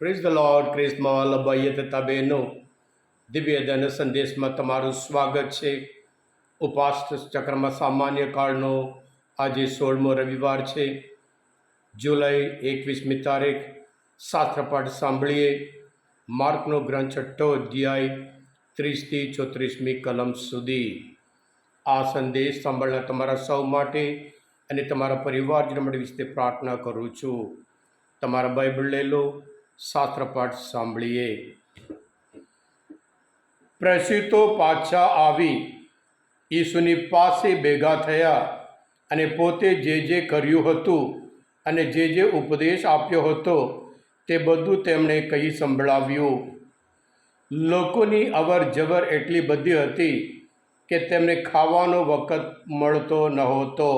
Praise the lord ક્રિસ્મા અભય તથા બહેનો દિવ્યદાન સંદેશમાં તમારું સ્વાગત છે ઉપાસ ચક્રમાં સામાન્ય કાળનો આજે સોળમો રવિવાર છે જુલાઈ એકવીસમી તારીખ શાસ્ત્રપાઠ સાંભળીએ માર્કનો ગ્રંથ છઠ્ઠો અધ્યાય ત્રીસથી ચોત્રીસમી કલમ સુધી આ સંદેશ સાંભળનાર તમારા સૌ માટે અને તમારા પરિવારજનો માટે વિશે પ્રાર્થના કરું છું તમારા બાઇબલ લઈ લો શાસ્ત્રપાઠ સાંભળીએ. પ્રસિતો પાછા આવી. ઈસુની પાસે ભેગા થયા અને પોતે જે જે કર્યું હતું અને જે જે ઉપદેશ આપ્યો હતો તે બધું તેમણે કહી સંભળાવ્યું. લોકોની અવર જવર એટલી બધી હતી કે તેમને ખાવાનો વખત મળતો નહોતો.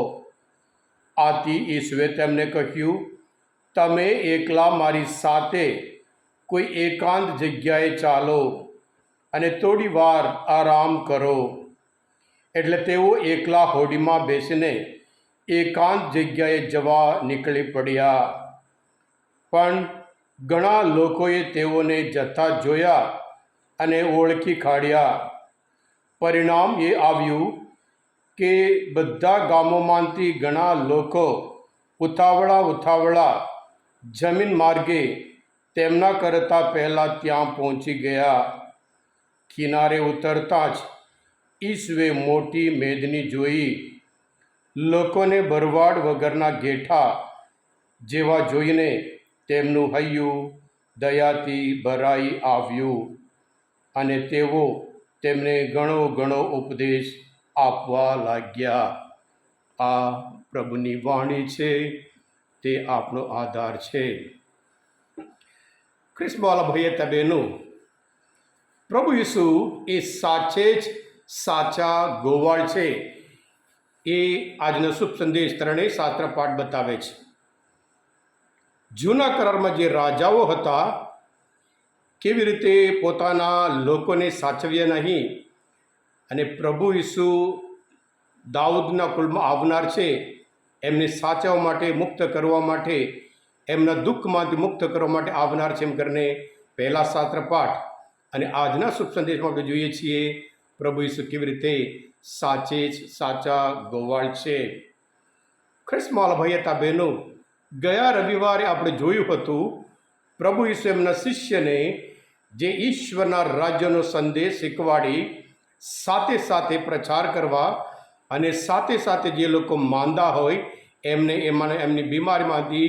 આથી ઈશ્વે તેમને કહ્યું તમે એકલા મારી સાથે કોઈ એકાંત જગ્યાએ ચાલો અને થોડી વાર આરામ કરો. એટલે તેઓ એકલા હોડીમાં બેસીને એકાંત જગ્યાએ જવા નીકળી પડ્યા. પણ ઘણા લોકોએ તેઓને જથ્થા જોયા અને ઓળખી કાઢ્યા. પરિણામ એ આવ્યું કે બધા ગામોમાંથી ઘણા લોકો ઉતાવળા ઉતાવળા જમીન માર્ગે તેમના કરતાં પહેલાં ત્યાં પહોંચી ગયા. કિનારે ઉતરતાં જ ઈસવે મોટી મેદની જોઈ. લોકોને ભરવાડ વગરના ગેઠા જેવા જોઈને તેમનું હૈયું દયાથી ભરાઈ આવ્યું અને તેઓ તેમને ઘણો ઘણો ઉપદેશ આપવા લાગ્યા. આ પ્રભુની વાણી છે. તે આપણો આધાર છે. ખ્રિસ્મવાલા ભાઈએ તબેનું. પ્રભુ યસુ એ સાચે જ સાચા ગોવાળ છે. એ આજનો શુભ સંદેશ ત્રણેય શાસ્ત્ર પાઠ બતાવે છે. જૂના કરારમાં જે રાજાઓ હતા, કેવી રીતે પોતાના લોકોને સાચવ્યા નહીં અને પ્રભુ ઈસુ દાઉદના કુલમાં આવનાર છે એમને સાચવવા માટે મુક્ત કરવા માટે, એમના દુઃખમાંથી મુક્ત કરવા માટે આવનાર છે એમ કરીને પહેલા શાસ્ત્ર પાઠ અને આજના શુભ સંદેશમાં આપણે જોઈએ છીએ, પ્રભુ ઈસુ કેવી રીતે સાચે જ સાચા ગોવાળ છે? ખ્રિસ્માલ ભાઈ હતા બહેનો, ગયા રવિવારે આપણે જોયું હતું, પ્રભુ ઈસુ એમના શિષ્યને જે ઈશ્વરના રાજ્યનો સંદેશ શીખવાડી, સાથે સાથે પ્રચાર કરવા અને સાથે સાથે જે લોકો માંદા હોય, એમને એમાં એમની બીમારીમાંથી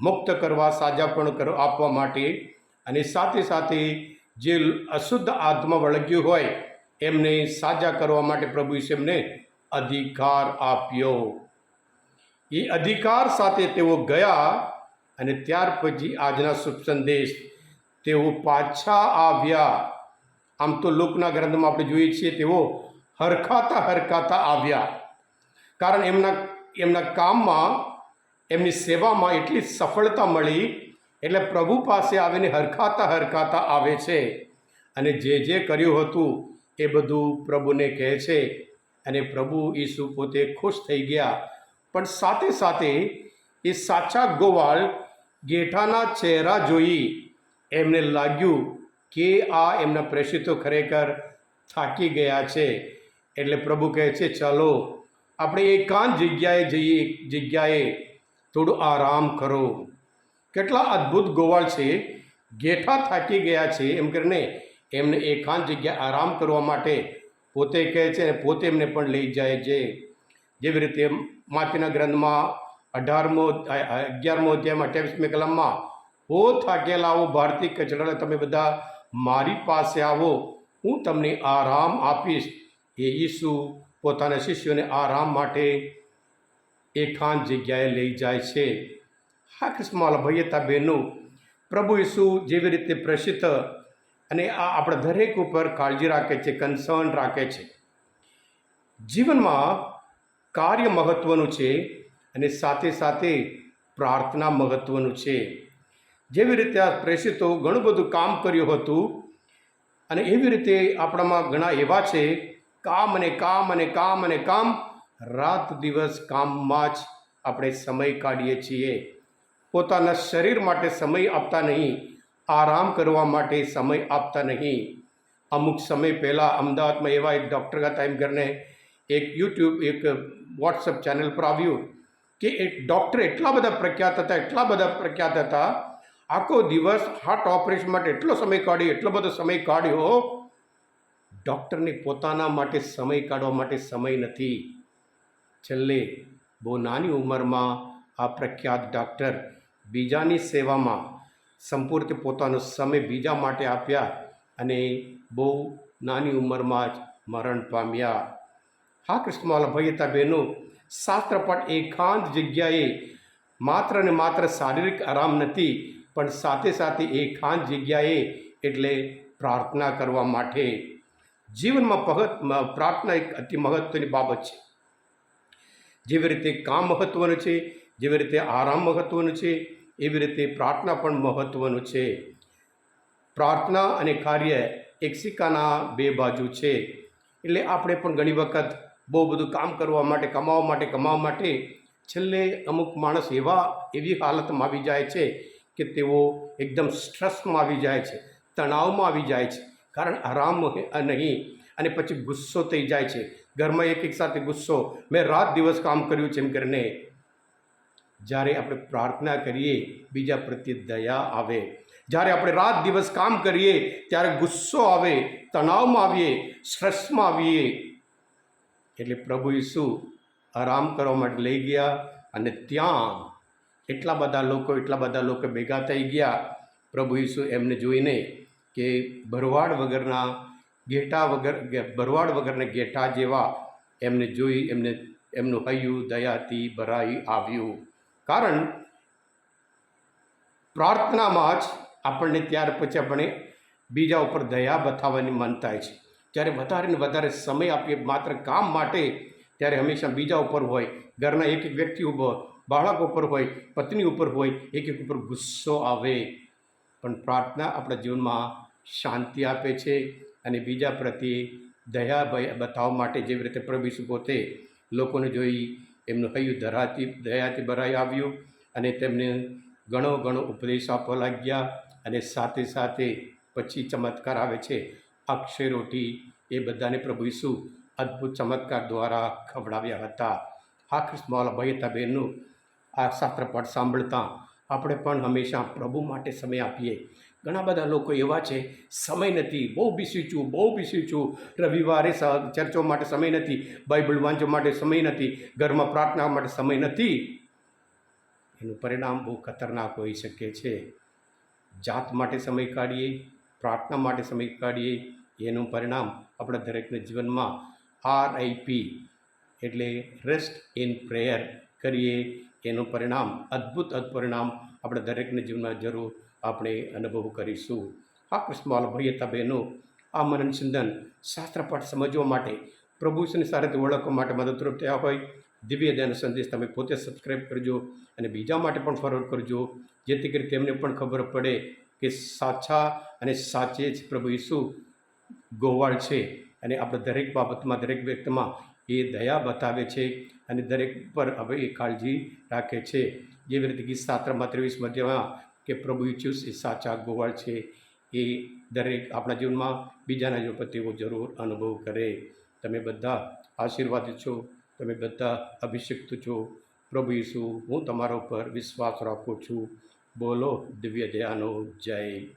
મુક્ત કરવા સાજાપણ કર, આપવા માટે અને સાથે સાથે જે અશુદ્ધ આત્મા વળગ્યું હોય, એમને સાજા કરવા માટે પ્રભુ એમને અધિકાર આપ્યો. એ અધિકાર સાથે તેઓ ગયા અને ત્યાર પછી આજના શુભ સંદેશ, તેઓ પાછા આવ્યા. આમ તો લોકના ગ્રંથમાં આપણે જોઈએ છીએ તેઓ હરખાતા હરખાતા આવ્યા. કારણ એમના એમના કામમાં, એમની સેવામાં એટલી સફળતા મળી, એટલે પ્રભુ પાસે આવીને હરખાતા હરખાતા આવે છે. અને જે જે કર્યું હતું, એ બધું પ્રભુને કહે છે. અને પ્રભુ ઈસુ પોતે ખુશ થઈ ગયા. પણ સાથે સાથે એ સાચા ગોવાળ ગેઠાના ચહેરા જોઈ એમને લાગ્યું કે આ એમના પ્રેષિતો ખરેખર થાકી ગયા છે. એટલે પ્રભુ કહે છે, ચાલો, આપણે એકાંત જગ્યાએ જઈએ, એક જગ્યાએ થોડું આરામ કરો. કેટલા અદ્ભુત ગોવાળ છે. ગેઠા થાકી ગયા છે, એમ કરીને એમને એકાંત જગ્યા આરામ કરવા માટે પોતે કહે છે અને પોતે એમને પણ લઈ જાય છે. જેવી રીતે માતીના ગ્રંથમાં અઢારમો અગિયારમો અધ્યાયમાં અઠ્યાવીસમી કલમમાં, હો થાકેલા આવો ભારતીય કચડા તમે બધા મારી પાસે આવો, હું તમને આરામ આપીશ. એ ઈસુ પોતાના શિષ્યોને આરામ માટે એકાંત જગ્યાએ લઈ જાય છે. હા ક્રિસ્માલ ભૈયતા બહેનો, પ્રભુ ઈસુ જેવી રીતે પ્રસિદ્ધ અને આ આપણા દરેક ઉપર કાળજી રાખે છે કન્સર્ન રાખે છે. જીવનમાં કાર્ય મહત્ત્વનું છે અને સાથે સાથે પ્રાર્થના મહત્ત્વનું છે. જેવી રીતે આ પ્રેષિતો ઘણું બધું કામ કર્યું હતું અને એવી રીતે આપણામાં ઘણા એવા છે કામ અને કામ અને કામ અને કામ. રાત દિવસ કામમાં જ આપણે સમય કાઢીએ છીએ. પોતાના શરીર માટે સમય આપતા નહીં. આરામ કરવા માટે સમય આપતા નહીં. અમુક સમય પહેલાં અમદાવાદમાં એવા એક ડૉક્ટર હતા એમ કરીને એક યુટ્યુબ એક વોટ્સઅપ ચેનલ પર આવ્યું કે એ ડૉક્ટર એટલા બધા પ્રખ્યાત હતા, એટલા બધા પ્રખ્યાત હતા. આખો દિવસ હાર્ટ ઓપરેશન માટે એટલો સમય કાઢ્યો, એટલો બધો સમય કાઢ્યો ડૉક્ટરને પોતાના માટે સમય કાઢવા માટે સમય નથી. છેલ્લે, બહુ નાની ઉંમરમાં આ પ્રખ્યાત ડૉક્ટર બીજાની સેવામાં સંપૂર્ણ પોતાનો સમય બીજા માટે આપ્યા અને બહુ નાની ઉંમરમાં જ મરણ પામ્યા. હા, કૃષ્ણમાલા ભયતા બહેનો શાસ્ત્ર પણ એકાંત જગ્યાએ માત્ર ને માત્ર શારીરિક આરામ નથી, પણ સાથે સાથે એકાંત જગ્યાએ એટલે પ્રાર્થના કરવા માટે. જીવનમાં પહત પ્રાર્થના એક અતિ મહત્ત્વની બાબત છે. જેવી રીતે કામ મહત્ત્વનું છે, જેવી રીતે આરામ મહત્ત્વનું છે, એવી રીતે પ્રાર્થના પણ મહત્ત્વનું છે. પ્રાર્થના અને કાર્ય એક સિક્કાના બે બાજુ છે. એટલે આપણે પણ ઘણી વખત બહુ બધું કામ કરવા માટે, કમાવા માટે કમાવા માટે છેલ્લે અમુક માણસ એવા એવી હાલતમાં આવી જાય છે કે તેઓ એકદમ સ્ટ્રેસમાં આવી જાય છે, તણાવમાં આવી જાય છે. કારણ આરામ નહીં. અને પછી ગુસ્સો થઈ જાય છે. ઘરમાં એક એક સાથે ગુસ્સો. મેં રાત દિવસ કામ કર્યું છે એમ કરીને જ્યારે આપણે પ્રાર્થના કરીએ, બીજા પ્રત્યે દયા આવે. જ્યારે આપણે રાત દિવસ કામ કરીએ, ત્યારે ગુસ્સો આવે, તણાવમાં આવીએ, સ્ટ્રેસમાં આવીએ. એટલે પ્રભુ ઈસુ આરામ કરવા માટે લઈ ગયા અને ત્યાં એટલા બધા લોકો, એટલા બધા લોકો ભેગા થઈ ગયા. પ્રભુ ઈસુ એમને જોઈને કે ભરવાડ વગરના ઘેટા વગર ભરવાડ વગરના ઘેટા જેવા એમને જોઈ, એમને, એમનું હૈયું, દયાથી ભરાઈ આવ્યું. કારણ પ્રાર્થનામાં જ આપણને ત્યાર પછી આપણે બીજા ઉપર દયા બતાવવાની મન થાય છે. જ્યારે વધારે ને વધારે સમય આપીએ, માત્ર કામ માટે ત્યારે હંમેશા બીજા ઉપર હોય, ઘરના એક એક વ્યક્તિ ઉપર બાળક ઉપર હોય, પત્ની ઉપર હોય, એક એક ઉપર ગુસ્સો આવે. પણ પ્રાર્થના આપણા જીવનમાં શાંતિ આપે છે અને બીજા પ્રત્યે દયા ભય બતાવવા માટે જેવી રીતે પ્રભુ પોતે લોકોને જોઈ એમનું હૈયું ધરાથી દયાથી ભરાઈ આવ્યું અને તેમને ઘણો ઘણો ઉપદેશ આપવા લાગ્યા અને સાથે સાથે પછી ચમત્કાર આવે છે. અક્ષય રોટી એ બધાને પ્રભુ ઈસુ અદ્ભુત ચમત્કાર દ્વારા ખવડાવ્યા હતા. ભાઈ હતા બહેનનું આ શાસ્ત્રપાઠ સાંભળતા આપણે પણ હંમેશા પ્રભુ માટે સમય આપીએ. ઘણા બધા લોકો એવા છે, સમય નથી, બહુ બીસી છું, બહુ બીસી છું. રવિવારે ચર્ચો માટે સમય નથી, બાઇબલ વાંચવા માટે સમય નથી, ઘરમાં પ્રાર્થના માટે સમય નથી. એનું પરિણામ બહુ ખતરનાક હોઈ શકે છે. જાત માટે સમય કાઢીએ, પ્રાર્થના માટે સમય કાઢીએ, એનું પરિણામ આપણા દરેકના જીવનમાં આર આઈપી એટલે રેસ્ટ ઇન પ્રેયર કરીએ. એનું પરિણામ, અદ્ભુત અદ્ભુત પરિણામ આપણે દરેકને જીવનમાં જરૂર આપણે અનુભવ કરીશું. આ કૃષ્ણ ભાઈ હતા બહેનો આ મનન ચિંતન શાસ્ત્રપાઠ સમજવા માટે પ્રભુની સાથે ઓળખવા માટે મદદરૂપ થયા હોય. દિવ્ય દયાનો સંદેશ તમે પોતે સબસ્ક્રાઈબ કરજો અને બીજા માટે પણ ફોરવર્ડ કરજો, જેથી કરી તેમને પણ ખબર પડે કે સાચા અને સાચે જ પ્રભુ ઈસુ ગોવાળ છે અને આપણે દરેક બાબતમાં, દરેક વ્યક્તિમાં એ દયા બતાવે છે અને દરેક પર હવે એ કાળજી રાખે છે. જેવી રીતે ગીત સાત્રમાં ત્રેવીસ મધ્યમાં કે પ્રભુ ઈચ્છુસ એ સાચા ગોવાળ છે, એ દરેક આપણા જીવનમાં બીજાના જીવન તેઓ જરૂર અનુભવ કરે. તમે બધા આશીર્વાદ છો, તમે બધા અભિષિક્ત છો. પ્રભુ ઈસુ, હું તમારા ઉપર વિશ્વાસ રાખું છું. બોલો દિવ્ય દયાનો જય.